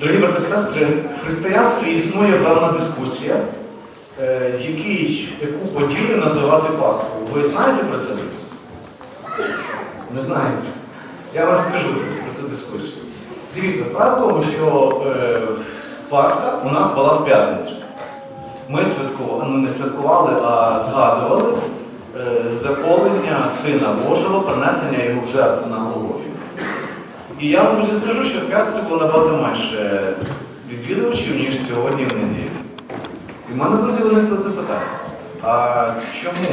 Дорогі брати сестри, в християнстві існує певна дискусія, е, який, яку подію називати Пасхою. Ви знаєте про це? Не знаєте. Я вам скажу про цю дискусію. Дивіться, справа в тому, що е, Пасха у нас була в п'ятницю. Ми святкували, ну не святкували, а згадували е, заколення Сина Божого, принесення його в жертву на Голгофі. І я вам друзі скажу, що в п'ятницю було набагато менше відвідувачів, ніж сьогодні в неділю. І в мене, друзі, виникло запитання. А чому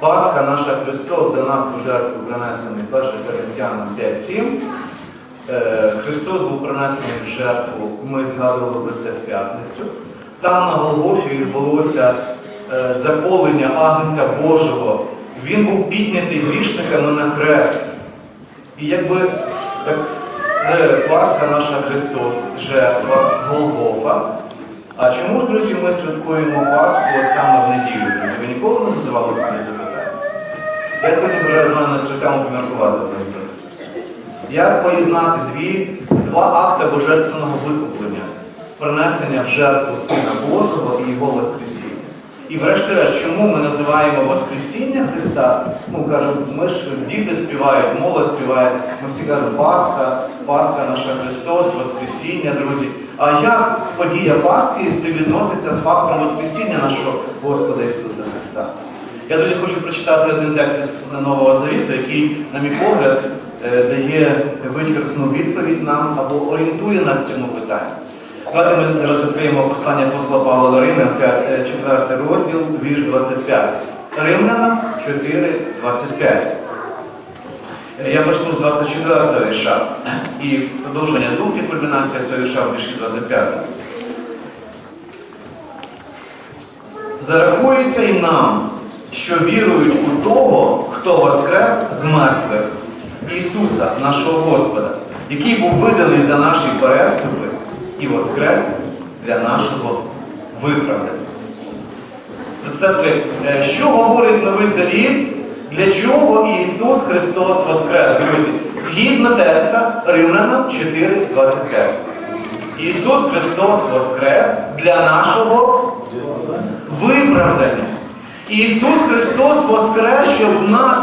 Пасха наша Христос за нас у жертву принесений 1 Коринтянам 5.7? Е, Христос був принесений в жертву, ми згадували про це в п'ятницю. Там на Голгофі відбулося е, заколення Агнця Божого. Він був піднятий грішниками на хрест. І якби так, е, Пасха наша Христос, жертва Голгофа. А чому ж, друзі, ми святкуємо Пасху от саме в неділю? Друзі, ви ніколи не задавали собі запитання? Я сьогодні бажаю з нами на цю тему поміркувати, дорогі брати. Як поєднати дві, два акти божественного викуплення, принесення в жертву Сина Божого і Його Воскресіння? І врешті-решт, чому ми називаємо Воскресіння Христа? Ну, кажемо, ми ж діти співають, молодь співає, ми всі кажемо Пасха, Пасха наша Христос, Воскресіння, друзі. А як подія Пасхи співвідноситься з фактом Воскресіння нашого Господа Ісуса Христа? Я дуже хочу прочитати один текст із Нового Завіту, який, на мій погляд, е, дає вичерпну відповідь нам або орієнтує нас в цьому питанні. Давайте ми зараз відкриємо послання апостола Павла до Римлян, 4 розділ, вірш 25. Римлянам 4, 25. Е, Я почну з 24 вірша. І продовження думки, кульмінація цього вірша в вірші 25. Зарахується і нам, що вірують у того, хто воскрес з мертвих, Ісуса, нашого Господа, який був виданий за наші переступи і воскрес для нашого виправдання. Брати, Сестри, е, що говорить Новий Завіт? Для чого Ісус Христос Воскрес? Друзі, згідно текста Римлянам 4.25. Ісус Христос Воскрес для нашого виправдання. Ісус Христос Воскрес, щоб нас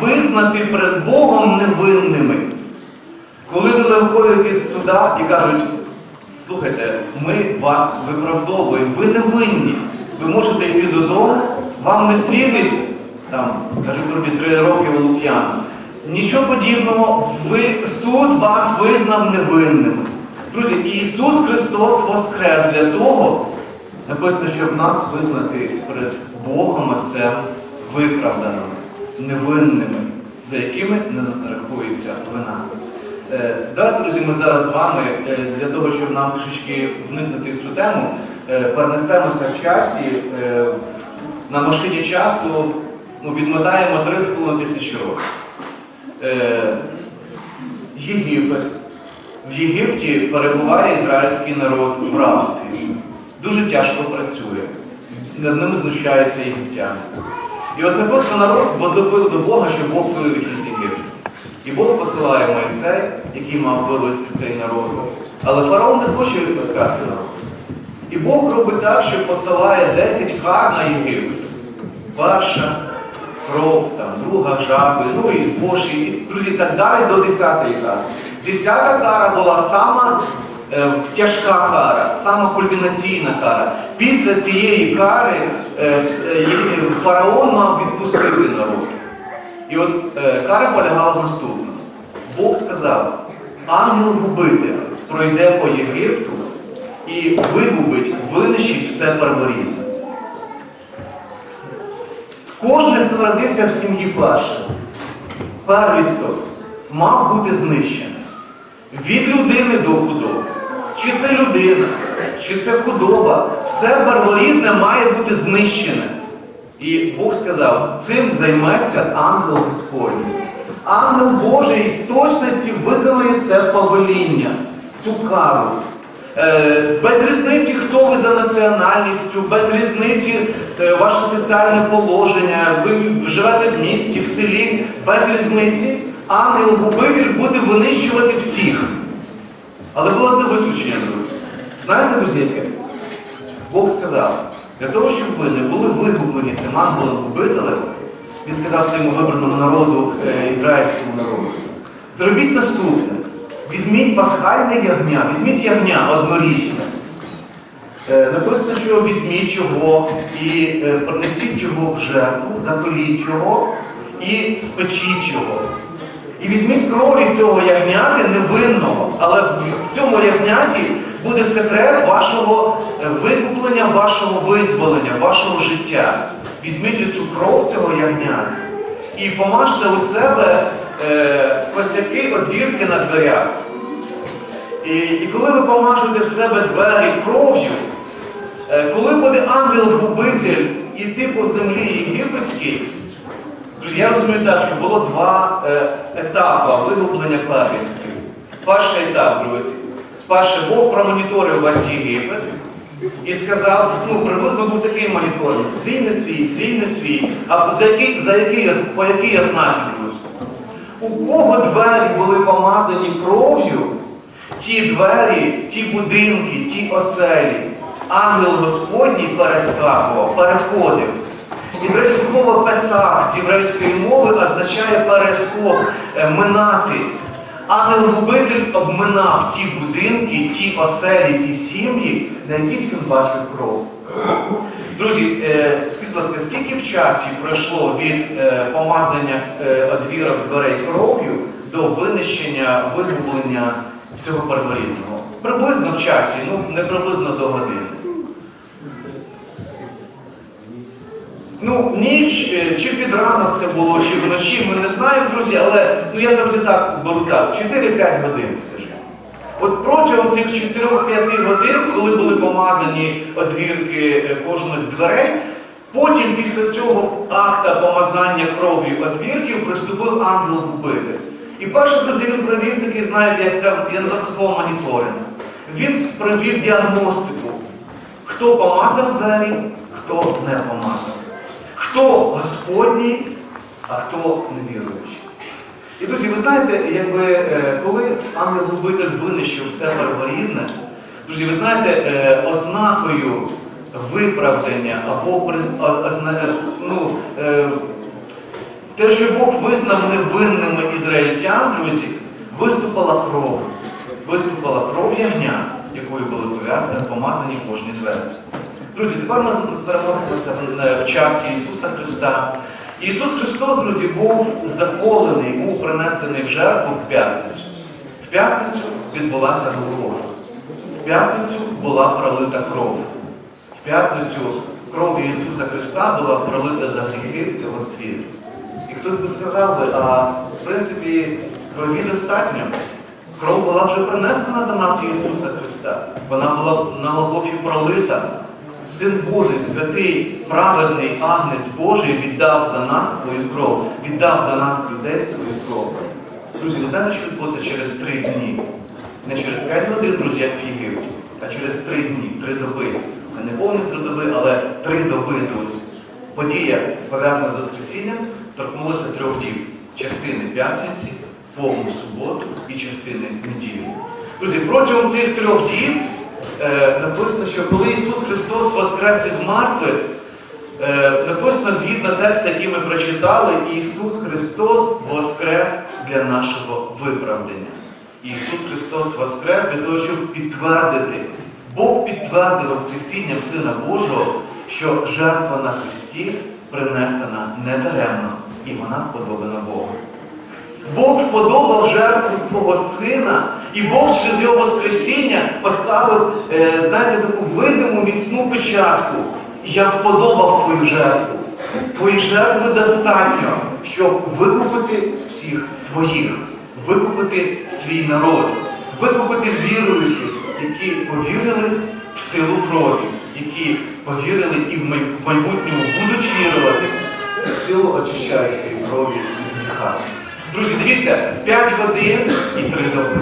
визнати перед Богом невинними. Коли люди виходять із суда і кажуть, слухайте, ми вас виправдовуємо, ви не винні. Ви можете йти додому, вам не світить, там, кажуть, грубі, три роки у Лук'яна. Нічого подібного, ви, суд вас визнав невинними. Друзі, Ісус Христос Воскрес для того, написано, щоб нас визнати перед Богом Отцем виправданими, невинними, за якими не рахується вина. Е, Давайте, друзі, ми зараз з вами е, для того, щоб нам трішечки вникнути в цю тему, е, перенесемося в часі на машині часу, ну, відмотаємо 3,5 тисячі років. Єгипет. В Єгипті перебуває ізраїльський народ в рабстві. Дуже тяжко працює. Над ними знущаються єгиптяни. І от написано народ возлюбив до Бога, що Бог Єгипту. І Бог посилає Мойсей, який мав вивести цей народ. Але фараон не хоче відпускати народ. І Бог робить так, що посилає 10 кар на Єгипет. Перша кров, там, друга жаби, ну і воші, і, друзі, так далі до 10-ї кари. Десята кара була сама е, тяжка кара, сама кульмінаційна кара. Після цієї кари е, е, фараон мав відпустити народ. І от е, кара полягала в наступному. Бог сказав, ангел-губитель пройде по Єгипту і вигубить, винищить все перворідне. Кожен, хто народився в сім'ї першим, первісток, мав бути знищений. Від людини до худоби. Чи це людина, чи це худоба, все перворідне має бути знищене. І Бог сказав, цим займеться ангел Господній. Ангел Божий в точності виконує це повеління, цю кару. Е, Без різниці, хто ви за національністю, без різниці е, ваше соціальне положення, ви живете в місті, в селі, без різниці, ангел-губитель буде винищувати всіх. Але було одне виключення, друзі. Знаєте, друзі, яке? Бог сказав, для того, щоб ви не були вигублені цим ангелом-губителем, він сказав своєму вибраному народу, е, ізраїльському народу, зробіть наступне. Візьміть пасхальне ягня, візьміть ягня однорічне. Е, Написано, що візьміть його і е, принесіть його в жертву, заколіть його і спечіть його. І візьміть крові цього ягняти невинного, але в цьому ягняті буде секрет вашого е, викуплення, вашого визволення, вашого життя. Візьміть цю кров цього ягняти і помажте у себе е, косяки, одвірки на дверях. І, і коли ви помажете в себе двері кров'ю, е, коли буде ангел-губитель іти по землі єгипетській, я розумію так, що було два е, етапи вигублення первістків. Перший етап, друзі. Перше, Бог промоніторив весь Єгипет і сказав, ну, приблизно був такий моніторинг: свій не свій, свій не свій. А за який, за який, по якій я знаці. У кого двері були помазані кров'ю, ті двері, ті будинки, ті оселі, ангел Господній перескакував, переходив. І, до речі, слово Песах з єврейської мови означає перескок, е, минати. Ангел-губитель обминав ті будинки, ті оселі, ті сім'ї, на яких він бачив кров. Друзі, е, скажіть, будь ласка, скільки в часі пройшло від е, помазання е, одвірок дверей кров'ю до винищення, вигублення всього перворідного? Приблизно в часі, ну не приблизно до години. Ну, ніч е, чи під ранок це було, чи вночі, ми не знаємо, друзі, але ну я друзі так беру так, 4-5 годин, скажімо. От протягом цих 4-5 годин, коли були помазані одвірки е, кожних дверей, потім після цього акта помазання кров'ю одвірків приступив ангел-губитель. І перше, друзі, він провів такий, знаєте, я, сказав, я назвав це слово моніторинг. Він провів діагностику, хто помазав двері, хто не помазав. Хто Господній, а хто невіруючий. І друзі, ви знаєте, якби е, коли ангел-губитель винищив все перворідне, друзі, ви знаєте, е, ознакою виправдання або е, ну, те, що Бог визнав невинними ізраїльтян, друзі, виступила кров. Виступила кров ягня, якою були пов'язані, помазані кожні двері. Друзі, тепер ми переносимося в- в часі Ісуса Христа. Ісус Христос, друзі, був заколений, був принесений в жертву в п'ятницю. В п'ятницю відбулася Голгофа. В п'ятницю була пролита кров. В п'ятницю кров Ісуса Христа була пролита за гріхи всього світу. І хтось би сказав би, а в принципі крові достатньо. Кров була вже принесена за нас Ісуса Христа. Вона була на Голгофі пролита. Син Божий, святий, праведний агнець Божий віддав за нас свою кров, віддав за нас людей свою кров. Друзі, ви знаєте, що відбулося через три дні? Не через п'ять годин, друзі, як в Єгипті, а через три дні, три доби. Не повні три доби, але три доби, друзі. Подія, пов'язана з Воскресінням, торкнулася трьох діб. Частини п'ятниці, повну суботу і частини неділі. Друзі, протягом цих трьох діб е, написано, що коли Ісус Христос воскрес із мертвих, е, написано згідно тексту, який ми прочитали, Ісус Христос воскрес для нашого виправдання. Ісус Христос воскрес для того, щоб підтвердити, Бог підтвердив Воскресінням Сина Божого, що жертва на Христі принесена недаремно, і вона вподобана Богу. Бог вподобав жертву свого сина, і Бог через його Воскресіння поставив, е, знаєте, таку видиму міцну печатку. Я вподобав твою жертву. Твої жертви достатньо, щоб викупити всіх своїх, викупити свій народ, викупити віруючих, які повірили в силу крові, які повірили і в майбутньому будуть вірувати в силу очищаючої крові від гріха. Друзі, дивіться, 5 годин і 3 доби.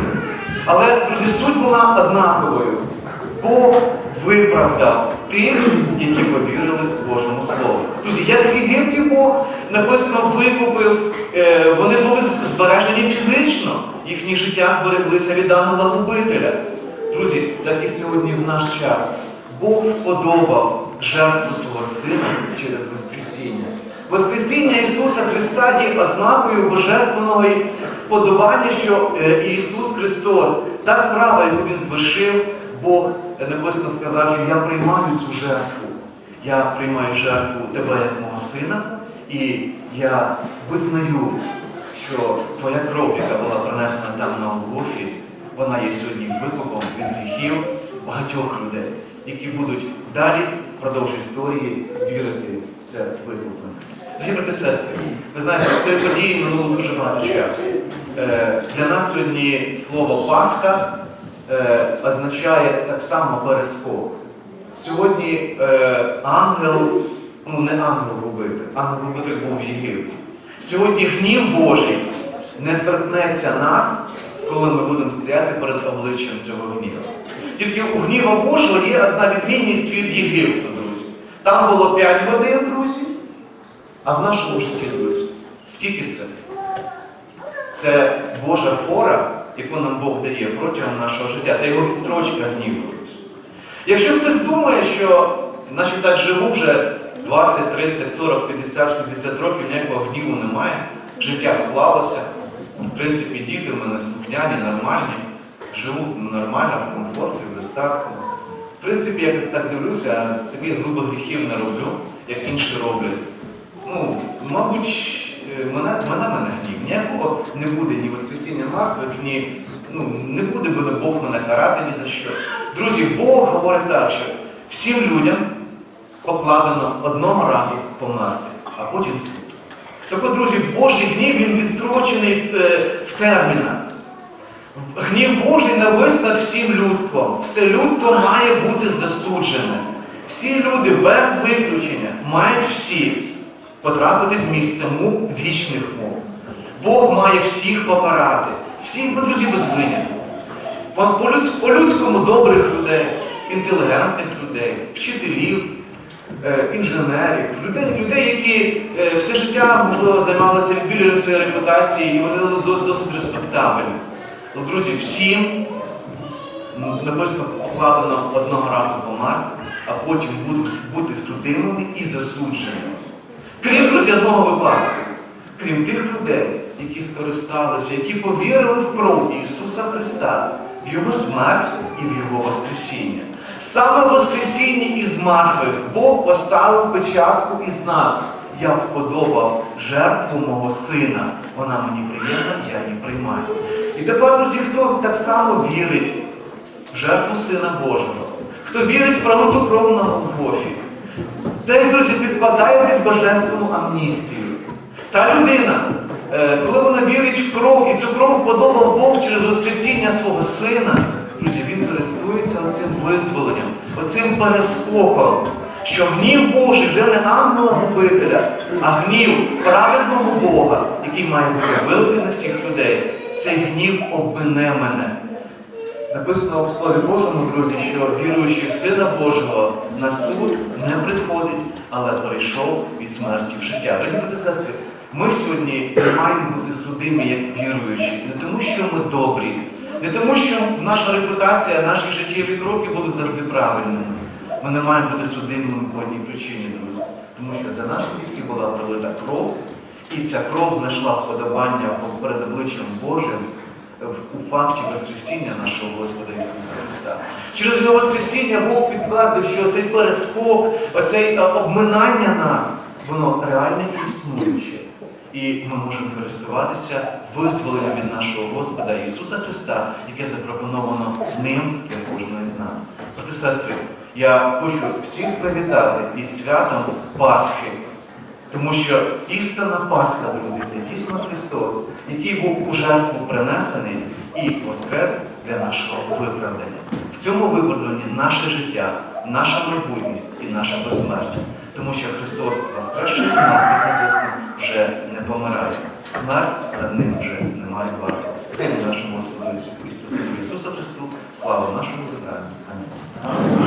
Але, друзі, суть була однаковою. Бог виправдав тих, які повірили Божому Слову. Друзі, як в Єгипті Бог написано викупив, е, вони були збережені фізично, їхнє життя збереглися від ангела-губителя. Друзі, так і сьогодні в наш час Бог вподобав жертву свого Сина через Воскресіння. Воскресіння Ісуса Христа є ознакою божественного вподобання, що е, Ісус Христос, та справа, яку Він звершив, Бог е, написано сказав, що я приймаю цю жертву. Я приймаю жертву тебе як мого сина, і я визнаю, що твоя кров, яка була принесена там на Голгофі, вона є сьогодні викупом від гріхів багатьох людей, які будуть далі впродовж історії вірити в це викуплення. Брати сестри, ви знаєте, цієї події минуло дуже багато часу. Е, Для нас сьогодні слово Пасха е, означає так само перескок. Сьогодні е, ангел, ну не ангел-губитель, ангел-губитель був в Єгипті. Сьогодні гнів Божий не торкнеться нас, коли ми будемо стояти перед обличчям цього гніву. Тільки у гніва Божого є одна відмінність від Єгипту, друзі. Там було 5 годин, друзі, а в нашому житті, друзі, скільки це? Це Божа фора, яку нам Бог дає протягом нашого життя. Це його відстрочка гніву. Якщо хтось думає, що наші так живу вже 20, 30, 40, 50, 60 років, ніякого гніву немає, життя склалося. В принципі, діти в мене слухняні, нормальні, живуть нормально, в комфорті, в достатку. В принципі, якось так дивлюся, а таких грубих гріхів не роблю, як інші роблять. Ну, мабуть, е, мене, мене мене гнів. Ніякого не буде ні Воскресіння мертвих, ні ну, не буде буде Бог мене карати ні за що. Друзі, Бог говорить так, що всім людям покладено одного разу померти, а потім суд. Так от, друзі, Божий гнів він відстрочений в, е, в термінах. Гнів Божий навис над всім людством. Все людство має бути засуджене. Всі люди без виключення мають всі потрапити в місце мук, вічних мук. Бог має всіх покарати, всіх, бо, друзі, без винятку. По- по-людсь- По-людському добрих людей, інтелігентних людей, вчителів, е, інженерів, людей, людей, які е, все життя, можливо, займалися відбілюванням своєї репутації і вони досить респектабельні. Ну, друзі, всім написано покладено одного разу померти, а потім будуть бути судимими і засудженими. Крім одного випадку, крім тих людей, які скористалися, які повірили в кров Ісуса Христа, в Його смерть і в Його Воскресіння. Саме в Воскресінні із мертвих Бог поставив печатку і знак. Я вподобав жертву мого сина. Вона мені приємна, я її приймаю. І тепер, друзі, хто так само вірить в жертву Сина Божого, хто вірить в пролиту кров на Голгофі, той, друзі, підпадає під божественну амністію. Та людина, е, коли вона вірить в кров, і цю кров подобав Бог через Воскресіння свого сина, друзі, він користується оцим визволенням, оцим перескоком, що гнів Божий вже не ангела-губителя, а гнів праведного Бога, який має бути вилитий на всіх людей. Цей гнів обмине мене. Написано в Слові Божому, друзі, що віруючий в Сина Божого на суд не приходить, але перейшов від смерті в життя. Дорогі брати сестри, ми сьогодні маємо бути судимі як віруючі, не тому, що ми добрі, не тому, що наша репутація, наші життєві кроки були завжди правильними. Ми не маємо бути судимими по одній причині, друзі. Тому що за наші гріхи була пролита кров, і ця кров знайшла вподобання перед обличчям Божим в- у факті Воскресіння нашого Господа Ісуса Христа. Через його Воскресіння Бог підтвердив, що цей перескок, оцей е, обминання нас, воно реальне і існуюче. І ми можемо користуватися визволенням від нашого Господа Ісуса Христа, яке запропоновано ним для кожного з нас. Брати сестри, я хочу всіх привітати із святом Пасхи. Тому що істинна Пасха, друзі, це дійсно Христос, який був у жертву принесений і воскрес для нашого виправдання. В цьому виправданні наше життя, наша майбутність і наше безсмертя. Тому що Христос воскресший з мертвих написано, вже не помирає. Смерть над ним вже не має влади. Хай нашому Господу Спасителю Ісусу Христу, слава нашому заданню. Амінь.